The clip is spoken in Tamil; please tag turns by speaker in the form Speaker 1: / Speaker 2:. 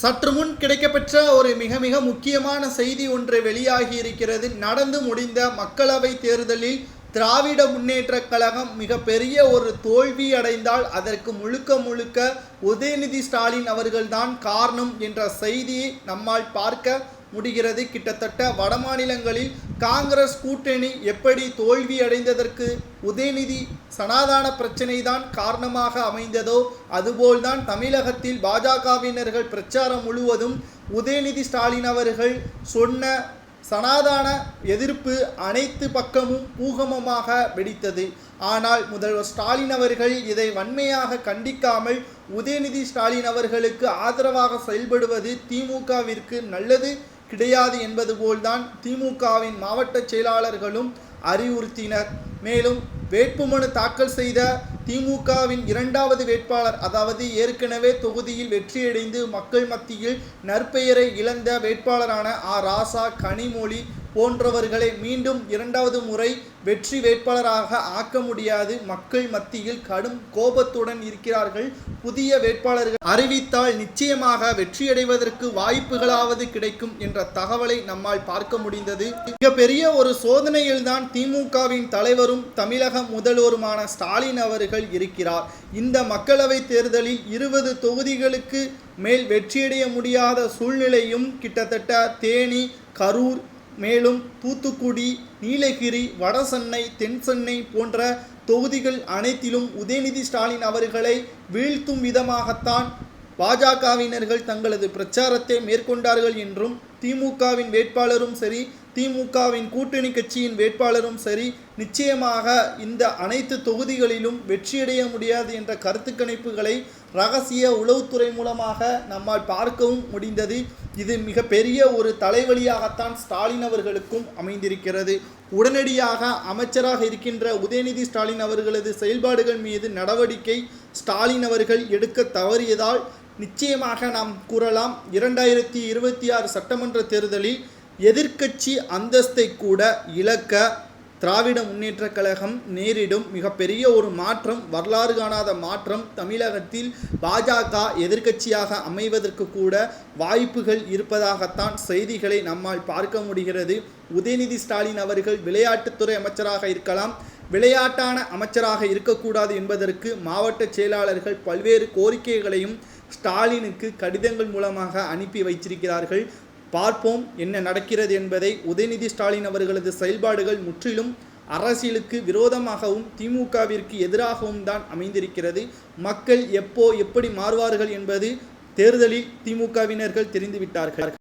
Speaker 1: சற்று முன் கிடைக்கப்பெற்ற ஒரு மிக மிக முக்கியமான செய்தி ஒன்று வெளியாகி இருக்கிறது. நடந்து முடிந்த மக்களவை தேர்தலில் திராவிட முன்னேற்றக் கழகம் மிகப்பெரிய ஒரு தோல்வி அடைந்தால் அதற்கு முழுக்க முழுக்க உதயநிதி ஸ்டாலின் அவர்கள்தான் காரணம் என்ற செய்தியை நம்மால் பார்க்க முடிகிறது. கிட்டத்தட்ட வடமாநிலங்களில் காங்கிரஸ் கூட்டணி எப்படி தோல்வி அடைந்ததற்கு உதயநிதி சனாதான பிரச்சனை தான் காரணமாக அமைந்ததோ அதுபோல்தான் தமிழகத்தில் பாஜகவினர்கள் பிரச்சாரம் முழுவதும் உதயநிதி ஸ்டாலின் அவர்கள் சொன்ன சனாதான எதிர்ப்பு அனைத்து பக்கமும் பூகமமாக வெடித்தது. ஆனால் முதல்வர் ஸ்டாலின் அவர்கள் இதை வன்மையாக கண்டிக்காமல் உதயநிதி ஸ்டாலின் அவர்களுக்கு ஆதரவாக செயல்படுவது திமுகவிற்கு நல்லது கிடையாது என்பது போல்தான் திமுகவின் மாவட்ட செயலாளர்களும் அறிவுறுத்தினர். மேலும் வேட்புமனு தாக்கல் செய்த திமுகவின் இரண்டாவது வேட்பாளர் அதாவது ஏற்கனவே தொகுதியில் வெற்றியடைந்து மக்கள் மத்தியில் நற்பெயரை இழந்த வேட்பாளரான ஆ. ராசா கனிமொழி போன்றவர்களை மீண்டும் இரண்டாவது முறை வெற்றி வேட்பாளராக ஆக்க முடியாது. மக்கள் மத்தியில் கடும் கோபத்துடன் இருக்கிறார்கள். புதிய வேட்பாளர்கள் அறிவித்தால் நிச்சயமாக வெற்றியடைவதற்கு வாய்ப்புகளாவது கிடைக்கும் என்ற தகவலை நம்மால் பார்க்க முடிந்தது. மிகப்பெரிய ஒரு சோதனையில்தான் திமுகவின் தலைவரும் தமிழக முதல்வருமான ஸ்டாலின் அவர்கள் இருக்கிறார். இந்த மக்களவை தேர்தலில் இருபது தொகுதிகளுக்கு மேல் வெற்றியடைய முடியாத சூழ்நிலையும் கிட்டத்தட்ட தேனி கரூர் மேலும் தூத்துக்குடி நீலகிரி வடசென்னை தென்சென்னை போன்ற தொகுதிகள் அனைத்திலும் உதயநிதி ஸ்டாலின் அவர்களை வீழ்த்தும் விதமாகத்தான் பாஜகவினர்கள் தங்களது பிரச்சாரத்தை மேற்கொண்டார்கள் என்றும் திமுகவின் வேட்பாளரும் சரி திமுகவின் கூட்டணி கட்சியின் வேட்பாளரும் சரி நிச்சயமாக இந்த அனைத்து தொகுதிகளிலும் வெற்றியடைய முடியாது என்ற கருத்து கணிப்புகளை ரகசிய உளவுத்துறை மூலமாக நம்மால் பார்க்கவும் முடிந்தது. இது மிகப்பெரிய ஒரு தலைவலியாகத்தான் ஸ்டாலின் அவர்களுக்கும் அமைந்திருக்கிறது. உடனடியாக அமைச்சராக இருக்கின்ற உதயநிதி ஸ்டாலின் அவர்களது செயல்பாடுகள் மீது நடவடிக்கை ஸ்டாலின் அவர்கள் எடுக்க தவறியதால் நிச்சயமாக நாம் கூறலாம் இரண்டாயிரத்தி இருபத்தி ஆறு சட்டமன்ற தேர்தலில் எதிர்க்கட்சி அந்தஸ்தை கூட இழக்க திராவிட முன்னேற்ற கழகம் நேரிடும் மிகப்பெரிய ஒரு மாற்றம் வரலாறு காணாத மாற்றம். தமிழகத்தில் பாஜக எதிர்க்கட்சியாக அமைவதற்கு கூட வாய்ப்புகள் இருப்பதாகத்தான் செய்திகளை நம்மால் பார்க்க முடிகிறது. உதயநிதி ஸ்டாலின் அவர்கள் விளையாட்டுத்துறை அமைச்சராக இருக்கலாம் விளையாட்டான அமைச்சராக இருக்கக்கூடாது என்பதற்கு மாவட்ட செயலாளர்கள் பல்வேறு கோரிக்கைகளையும் ஸ்டாலினுக்கு கடிதங்கள் மூலமாக அனுப்பி வைத்திருக்கிறார்கள். பார்ப்போம் என்ன நடக்கிறது என்பதை உதயநிதி ஸ்டாலின் அவர்களது செயல்பாடுகள் முற்றிலும் அரசியலுக்கு விரோதமாகவும் திமுகவிற்கு எதிராகவும் தான் அமைந்திருக்கிறது. மக்கள் எப்போ எப்படி மாறுவார்கள் என்பது தேர்தலில் திமுகவினர்கள் தெரிந்துவிட்டார்கள்.